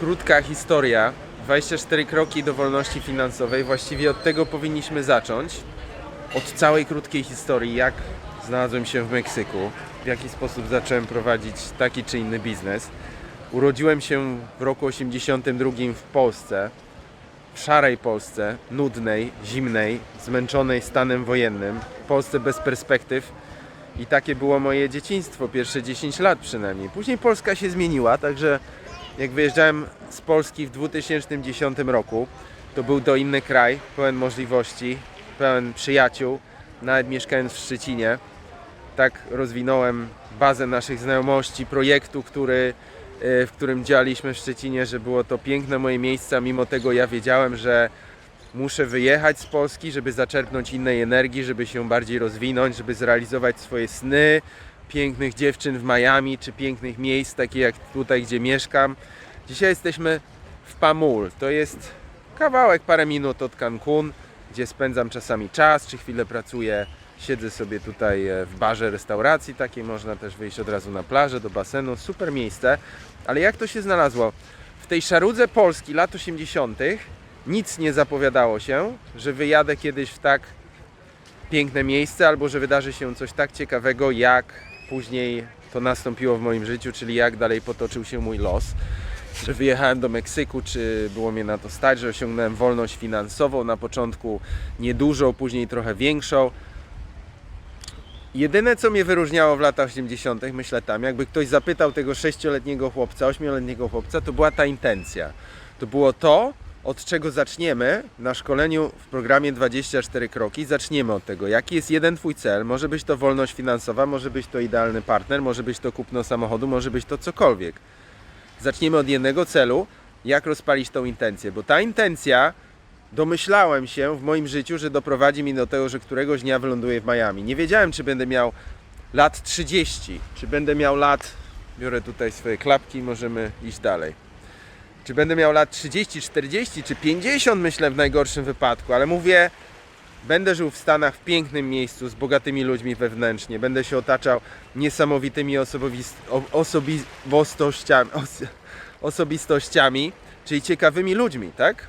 krótka historia. 24 kroki do wolności finansowej. Właściwie od tego powinniśmy zacząć. Od całej krótkiej historii, jak znalazłem się w Meksyku, w jaki sposób zacząłem prowadzić taki czy inny biznes. Urodziłem się w roku 82 w Polsce, w szarej Polsce, nudnej, zimnej, zmęczonej stanem wojennym, Polsce bez perspektyw. I takie było moje dzieciństwo, pierwsze 10 lat przynajmniej. Później Polska się zmieniła, także jak wyjeżdżałem z Polski w 2010 roku, to był to inny kraj, pełen możliwości, pełen przyjaciół, nawet mieszkając w Szczecinie. Tak rozwinąłem bazę naszych znajomości, projektu, który, e, w którym działaliśmy w Szczecinie, że było to piękne moje miejsce, mimo tego ja wiedziałem, że muszę wyjechać z Polski, żeby zaczerpnąć innej energii, żeby się bardziej rozwinąć, żeby zrealizować swoje sny, pięknych dziewczyn w Miami, czy pięknych miejsc, takie jak tutaj, gdzie mieszkam. Dzisiaj jesteśmy w Pamul. To jest kawałek, parę minut od Cancun, gdzie spędzam czasami czas, czy chwilę pracuję. Siedzę sobie tutaj e, w barze restauracji takiej, można też wyjść od razu na plażę, do basenu. Super miejsce. Ale jak to się znalazło? W tej szarudze Polski lat 80. nic nie zapowiadało się, że wyjadę kiedyś w tak piękne miejsce, albo że wydarzy się coś tak ciekawego, jak później to nastąpiło w moim życiu, czyli jak dalej potoczył się mój los. Że wyjechałem do Meksyku, czy było mnie na to stać, że osiągnąłem wolność finansową, na początku niedużą, później trochę większą. Jedyne, co mnie wyróżniało w latach 80., myślę tam, jakby ktoś zapytał tego sześcioletniego chłopca, ośmioletniego chłopca, to była ta intencja. To było to, od czego zaczniemy na szkoleniu w programie 24 kroki. Zaczniemy od tego, jaki jest jeden Twój cel. Może być to wolność finansowa, może być to idealny partner, może być to kupno samochodu, może być to cokolwiek. Zaczniemy od jednego celu, jak rozpalić tą intencję, bo ta intencja domyślałem się w moim życiu, że doprowadzi mi do tego, że któregoś dnia wyląduję w Miami. Nie wiedziałem, czy będę miał lat 30, czy będę miał lat. Biorę tutaj swoje klapki, możemy iść dalej. Czy będę miał lat 30, 40 czy 50, myślę w najgorszym wypadku, ale mówię, będę żył w Stanach w pięknym miejscu z bogatymi ludźmi wewnętrznie, będę się otaczał niesamowitymi osobistościami, os- osobistościami, czyli ciekawymi ludźmi, tak?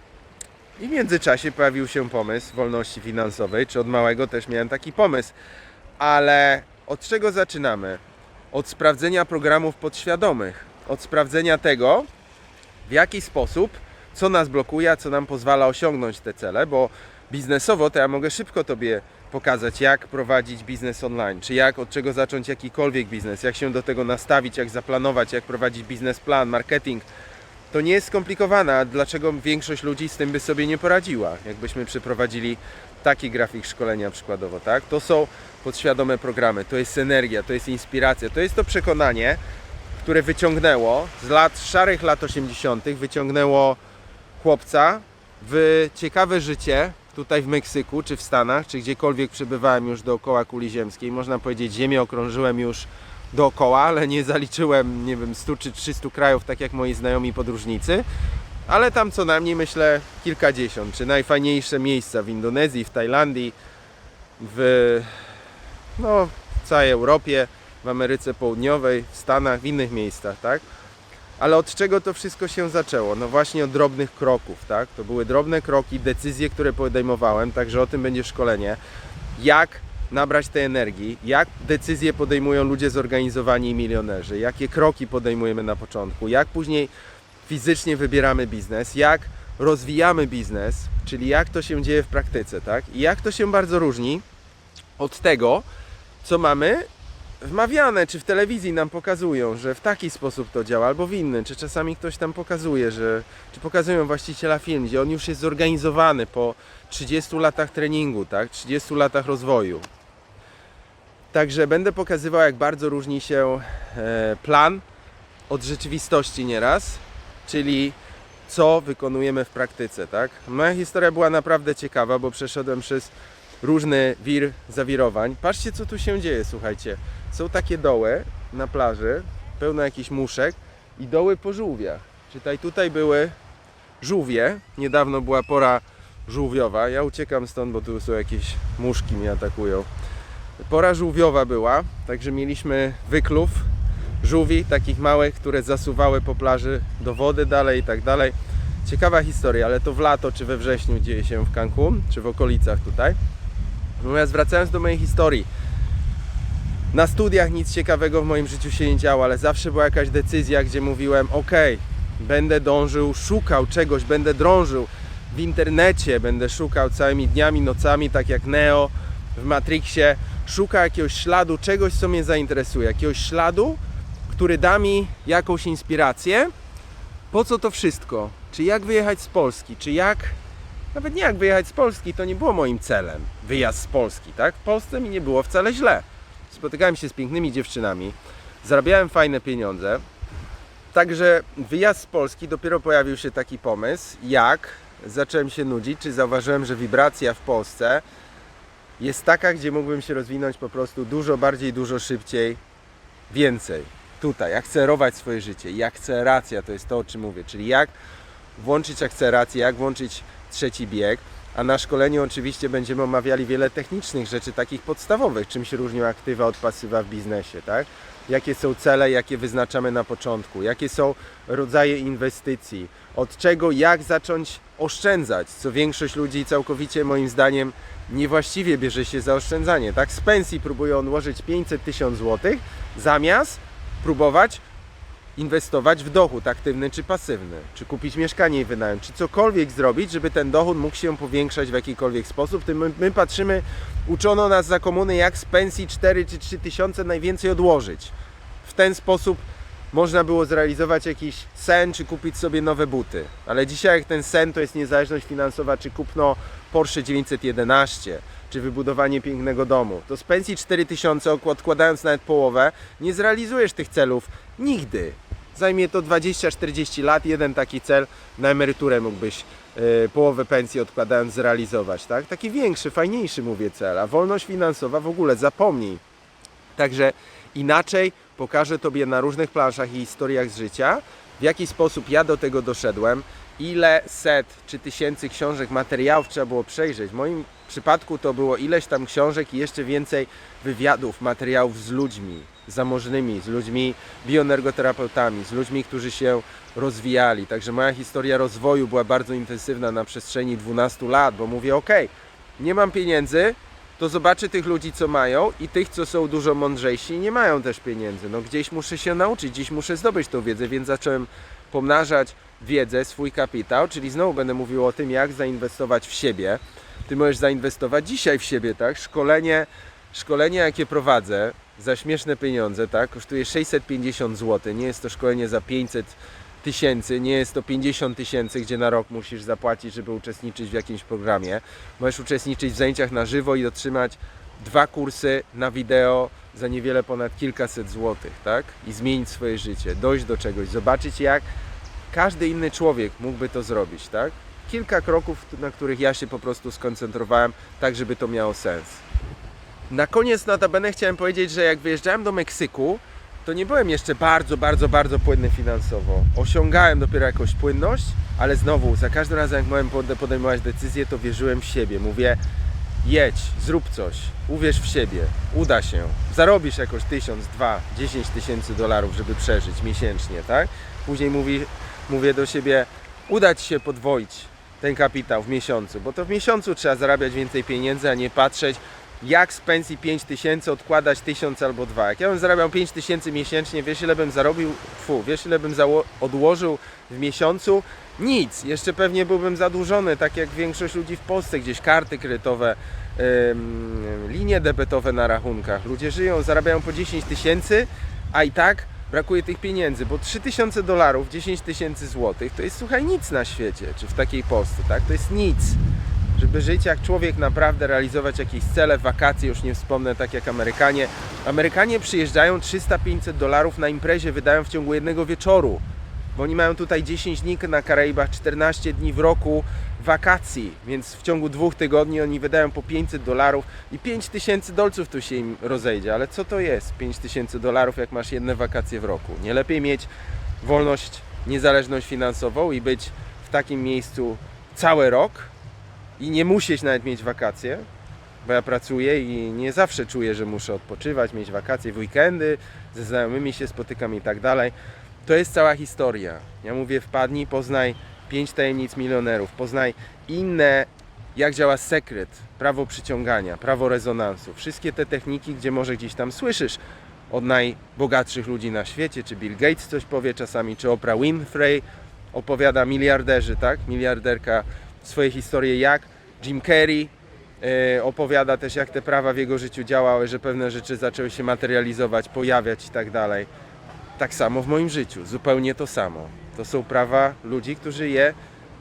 I w międzyczasie pojawił się pomysł wolności finansowej, czy od małego też miałem taki pomysł. Ale od czego zaczynamy? Od sprawdzenia programów podświadomych, od sprawdzenia tego, w jaki sposób, co nas blokuje, a co nam pozwala osiągnąć te cele, bo biznesowo to ja mogę szybko Tobie pokazać, jak prowadzić biznes online, czy jak, od czego zacząć jakikolwiek biznes, jak się do tego nastawić, jak zaplanować, jak prowadzić biznesplan, marketing. To nie jest skomplikowane, a dlaczego większość ludzi z tym by sobie nie poradziła, jakbyśmy przeprowadzili taki grafik szkolenia przykładowo, tak? To są podświadome programy, to jest energia, to jest inspiracja, to jest to przekonanie, które wyciągnęło z lat szarych lat 80., wyciągnęło chłopca w ciekawe życie tutaj w Meksyku, czy w Stanach, czy gdziekolwiek przebywałem już dookoła kuli ziemskiej. Można powiedzieć, Ziemię okrążyłem już dookoła, ale nie zaliczyłem, nie wiem, 100 czy 300 krajów, tak jak moi znajomi podróżnicy. Ale tam co najmniej myślę kilkadziesiąt, czy najfajniejsze miejsca w Indonezji, w Tajlandii, w no, w całej Europie, w Ameryce Południowej, w Stanach, w innych miejscach, tak? Ale od czego to wszystko się zaczęło? No właśnie od drobnych kroków, tak? To były drobne kroki, decyzje, które podejmowałem, także o tym będzie szkolenie. Jak nabrać tej energii, jak decyzje podejmują ludzie zorganizowani i milionerzy, jakie kroki podejmujemy na początku, jak później fizycznie wybieramy biznes, jak rozwijamy biznes, czyli jak to się dzieje w praktyce, tak? I jak to się bardzo różni od tego, co mamy wmawiane, czy w telewizji nam pokazują, że w taki sposób to działa, albo w inny, czy czasami ktoś tam pokazuje, że, czy pokazują właściciela film, gdzie on już jest zorganizowany po 30 latach treningu, tak, 30 latach rozwoju. Także będę pokazywał, jak bardzo różni się e, plan od rzeczywistości nieraz, czyli co wykonujemy w praktyce, tak? Moja historia była naprawdę ciekawa, bo przeszedłem przez różny wir zawirowań. Patrzcie, co tu się dzieje, słuchajcie. Są takie doły na plaży, pełno jakichś muszek i doły po żółwiach. Czytaj, tutaj były żółwie. Niedawno była pora żółwiowa. Ja uciekam stąd, bo tu są jakieś muszki mnie atakują. Pora żółwiowa była, także mieliśmy wyklów żółwi, takich małych, które zasuwały po plaży do wody dalej i tak dalej. Ciekawa historia, ale to w lato czy we wrześniu dzieje się w Cancun, czy w okolicach tutaj. Natomiast wracając do mojej historii, na studiach nic ciekawego w moim życiu się nie działo, ale zawsze była jakaś decyzja, gdzie mówiłem: OK, będę dążył, szukał czegoś, będę drążył w internecie, będę szukał całymi dniami, nocami, tak jak Neo w Matrixie. Szuka jakiegoś śladu, czegoś, co mnie zainteresuje, jakiegoś śladu, który da mi jakąś inspirację. Po co to wszystko? Czy jak wyjechać z Polski? Czy jak nawet nie jak wyjechać z Polski, to nie było moim celem. Wyjazd z Polski, tak? W Polsce mi nie było wcale źle. Spotykałem się z pięknymi dziewczynami, zarabiałem fajne pieniądze. Także wyjazd z Polski dopiero pojawił się taki pomysł, jak zacząłem się nudzić, czy zauważyłem, że wibracja w Polsce jest taka, gdzie mógłbym się rozwinąć po prostu dużo bardziej, dużo szybciej, więcej. Tutaj, akcelerować swoje życie. I akceleracja to jest to, o czym mówię, czyli jak włączyć akcelerację, jak włączyć trzeci bieg. A na szkoleniu oczywiście będziemy omawiali wiele technicznych rzeczy, takich podstawowych, czym się różnią aktywa od pasywa w biznesie, tak? Jakie są cele, jakie wyznaczamy na początku, jakie są rodzaje inwestycji, od czego, jak zacząć oszczędzać, co większość ludzi całkowicie moim zdaniem niewłaściwie bierze się za oszczędzanie, tak? Z pensji próbuje odłożyć 500 tysięcy złotych, zamiast próbować inwestować w dochód aktywny czy pasywny, czy kupić mieszkanie i wynająć, czy cokolwiek zrobić, żeby ten dochód mógł się powiększać w jakikolwiek sposób. Tym my, my patrzymy, uczono nas za komuny, jak z pensji 4 czy 3 tysiące najwięcej odłożyć. W ten sposób można było zrealizować jakiś sen, czy kupić sobie nowe buty. Ale dzisiaj jak ten sen to jest niezależność finansowa, czy kupno Porsche 911, czy wybudowanie pięknego domu, to z pensji 4000 odkładając nawet połowę, nie zrealizujesz tych celów nigdy. Zajmie to 20-40 lat, jeden taki cel na emeryturę mógłbyś yy, połowę pensji odkładając zrealizować, tak? Taki większy, fajniejszy mówię cel, a wolność finansowa w ogóle zapomnij. Także inaczej pokażę Tobie na różnych planszach i historiach z życia, w jaki sposób ja do tego doszedłem, ile set czy tysięcy książek, materiałów trzeba było przejrzeć. Moim przypadku to było ileś tam książek i jeszcze więcej wywiadów, materiałów z ludźmi zamożnymi, z ludźmi bioenergoterapeutami, z ludźmi, którzy się rozwijali. Także moja historia rozwoju była bardzo intensywna na przestrzeni 12 lat, bo mówię, ok, nie mam pieniędzy, to zobaczę tych ludzi, co mają i tych, co są dużo mądrzejsi nie mają też pieniędzy. No gdzieś muszę się nauczyć, gdzieś muszę zdobyć tą wiedzę, więc zacząłem pomnażać wiedzę, swój kapitał, czyli znowu będę mówił o tym, jak zainwestować w siebie. Ty możesz zainwestować dzisiaj w siebie, tak? Szkolenie, szkolenie jakie prowadzę za śmieszne pieniądze, tak? Kosztuje 650 zł. Nie jest to szkolenie za 500 tysięcy, nie jest to 50 tysięcy, gdzie na rok musisz zapłacić, żeby uczestniczyć w jakimś programie. Możesz uczestniczyć w zajęciach na żywo i otrzymać dwa kursy na wideo za niewiele ponad kilkaset złotych, tak? I zmienić swoje życie, dojść do czegoś, zobaczyć jak każdy inny człowiek mógłby to zrobić, tak? Kilka kroków, na których ja się po prostu skoncentrowałem, tak żeby to miało sens. Na koniec notabene chciałem powiedzieć, że jak wyjeżdżałem do Meksyku, to nie byłem jeszcze bardzo, bardzo, bardzo płynny finansowo. Osiągałem dopiero jakąś płynność, ale znowu, za każdym razem jak miałem pode- podejmować decyzję, to wierzyłem w siebie. Mówię, jedź, zrób coś, uwierz w siebie, uda się. Zarobisz jakoś tysiąc, dwa, dziesięć tysięcy dolarów, żeby przeżyć miesięcznie, tak? Później mówi, mówię do siebie, uda Ci się podwoić ten kapitał w miesiącu, bo to w miesiącu trzeba zarabiać więcej pieniędzy, a nie patrzeć, jak z pensji 5 tysięcy odkładać 1000 albo 2. Jak ja bym zarabiał 5 tysięcy miesięcznie, wiesz ile bym zarobił, fu, wiesz ile bym odłożył w miesiącu? Nic. Jeszcze pewnie byłbym zadłużony, tak jak większość ludzi w Polsce, gdzieś karty kredytowe, linie debetowe na rachunkach. Ludzie żyją, zarabiają po 10 tysięcy, a i tak brakuje tych pieniędzy, bo 3000 dolarów, 10 tysięcy złotych to jest słuchaj nic na świecie, czy w takiej Polsce, tak? To jest nic żeby żyć jak człowiek, naprawdę realizować jakieś cele, wakacje, już nie wspomnę, tak jak Amerykanie. Amerykanie przyjeżdżają 300-500 dolarów na imprezie, wydają w ciągu jednego wieczoru, bo oni mają tutaj 10 dni na Karaibach, 14 dni w roku wakacji, więc w ciągu dwóch tygodni oni wydają po 500 dolarów i 5000 dolców tu się im rozejdzie, ale co to jest 5000 dolarów, jak masz jedne wakacje w roku? Nie lepiej mieć wolność, niezależność finansową i być w takim miejscu cały rok, i nie musieć nawet mieć wakacje, bo ja pracuję i nie zawsze czuję, że muszę odpoczywać, mieć wakacje w weekendy, ze znajomymi się spotykam i tak dalej. To jest cała historia. Ja mówię, wpadnij, poznaj pięć tajemnic milionerów, poznaj inne, jak działa sekret, prawo przyciągania, prawo rezonansu. Wszystkie te techniki, gdzie może gdzieś tam słyszysz od najbogatszych ludzi na świecie, czy Bill Gates coś powie czasami, czy Oprah Winfrey opowiada miliarderzy, tak? Miliarderka swoje historie, jak Jim Carrey e, opowiada też, jak te prawa w jego życiu działały, że pewne rzeczy zaczęły się materializować, pojawiać i tak dalej. Tak samo w moim życiu, zupełnie to samo. To są prawa ludzi, którzy je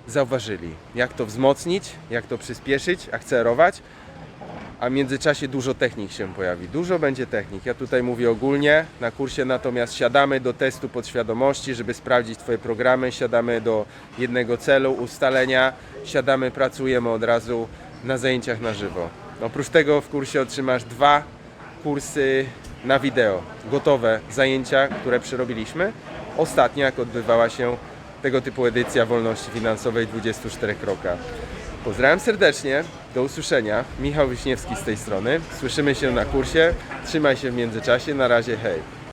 zauważyli. Jak to wzmocnić, jak to przyspieszyć, akcelerować, a w międzyczasie dużo technik się pojawi. Dużo będzie technik. Ja tutaj mówię ogólnie, na kursie natomiast siadamy do testu podświadomości, żeby sprawdzić Twoje programy, siadamy do jednego celu, ustalenia, siadamy, pracujemy od razu na zajęciach na żywo. Oprócz tego w kursie otrzymasz dwa kursy na wideo, gotowe zajęcia, które przerobiliśmy. Ostatnio, jak odbywała się tego typu edycja wolności finansowej 24 kroka. Pozdrawiam serdecznie, do usłyszenia. Michał Wiśniewski z tej strony. Słyszymy się na kursie. Trzymaj się w międzyczasie. Na razie, hej.